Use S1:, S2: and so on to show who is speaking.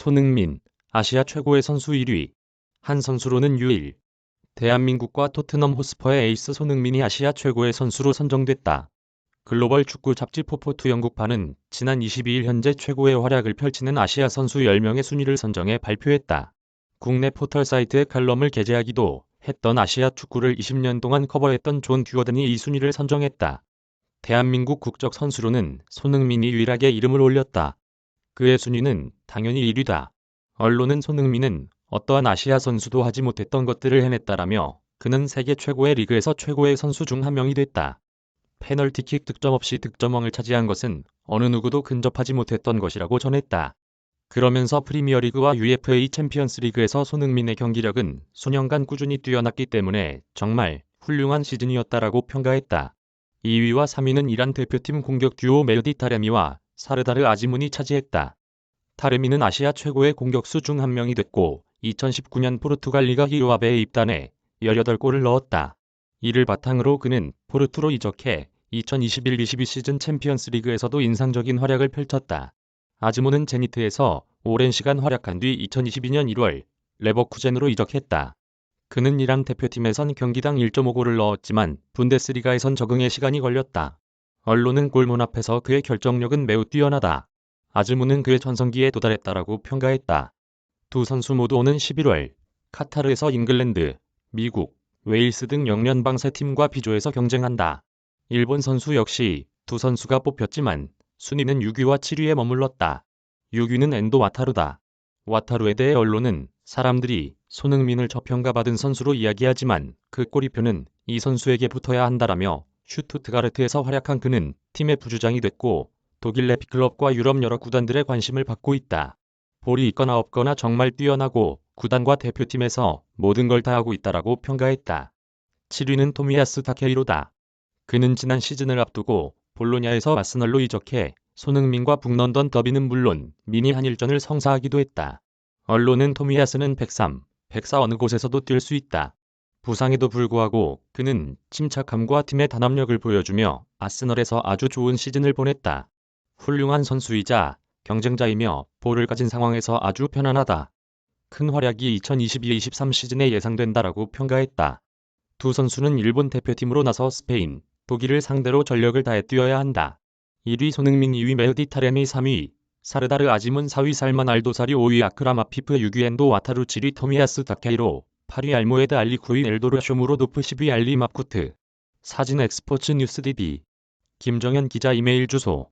S1: 손흥민, 아시아 최고의 선수 1위. 한 선수로는 유일. 대한민국과 토트넘 호스퍼의 에이스 손흥민이 아시아 최고의 선수로 선정됐다. 글로벌 축구 잡지 포포투 영국판은 지난 22일 현재 최고의 활약을 펼치는 아시아 선수 10명의 순위를 선정해 발표했다. 국내 포털 사이트에 칼럼을 게재하기도 했던 아시아 축구를 20년 동안 커버했던 존 듀어든이 이 순위를 선정했다. 대한민국 국적 선수로는 손흥민이 유일하게 이름을 올렸다. 그의 순위는 당연히 1위다. 언론은 손흥민은 어떠한 아시아 선수도 하지 못했던 것들을 해냈다라며 그는 세계 최고의 리그에서 최고의 선수 중 한 명이 됐다. 페널티킥 득점 없이 득점왕을 차지한 것은 어느 누구도 근접하지 못했던 것이라고 전했다. 그러면서 프리미어리그와 UFA 챔피언스 리그에서 손흥민의 경기력은 수년간 꾸준히 뛰어났기 때문에 정말 훌륭한 시즌이었다라고 평가했다. 2위와 3위는 이란 대표팀 공격 듀오 메르디 타레미와 사르다르 아지문이 차지했다. 타레미는 아시아 최고의 공격수 중 한 명이 됐고 2019년 포르투갈 리가 히로아베에 입단해 18골을 넣었다. 이를 바탕으로 그는 포르투로 이적해 2021-22 시즌 챔피언스 리그에서도 인상적인 활약을 펼쳤다. 아즈모는 제니트에서 오랜 시간 활약한 뒤 2022년 1월 레버쿠젠으로 이적했다. 그는 이란 대표팀에선 경기당 1.5골을 넣었지만 분데스리가에선 적응에 시간이 걸렸다. 언론은 골문 앞에서 그의 결정력은 매우 뛰어나다. 아즈무는 그의 전성기에 도달했다라고 평가했다. 두 선수 모두 오는 11월 카타르에서 잉글랜드, 미국, 웨일스 등 영연방 세 팀과 비조에서 경쟁한다. 일본 선수 역시 두 선수가 뽑혔지만 순위는 6위와 7위에 머물렀다. 6위는 엔도 와타루다. 와타루에 대해 언론은 사람들이 손흥민을 저평가받은 선수로 이야기하지만 그 꼬리표는 이 선수에게 붙어야 한다라며 슈투트가르트에서 활약한 그는 팀의 부주장이 됐고 독일 레피클럽과 유럽 여러 구단들의 관심을 받고 있다. 볼이 있거나 없거나 정말 뛰어나고 구단과 대표팀에서 모든 걸 다 하고 있다라고 평가했다. 7위는 토미야스 타케이로다. 그는 지난 시즌을 앞두고 볼로냐에서 아스널로 이적해 손흥민과 북런던 더비는 물론 미니 한일전을 성사하기도 했다. 언론은 토미야스는 103, 104 어느 곳에서도 뛸 수 있다. 부상에도 불구하고 그는 침착함과 팀의 단합력을 보여주며 아스널에서 아주 좋은 시즌을 보냈다. 훌륭한 선수이자 경쟁자이며 볼을 가진 상황에서 아주 편안하다. 큰 활약이 2022-23 시즌에 예상된다라고 평가했다. 두 선수는 일본 대표팀으로 나서 스페인, 독일을 상대로 전력을 다해 뛰어야 한다. 1위 손흥민 2위 메흐디 타레미 3위 사르다르 아지문 4위 살만 알도사리 5위 아크람 아피프 6위 엔도 와타루 7위 토미야스 다케이로 8위 알모에드 알리 9위 엘도르 쇼무로도프 10위 알리 마쿠트 사진 엑스포츠 뉴스 DB 김정현 기자 이메일 주소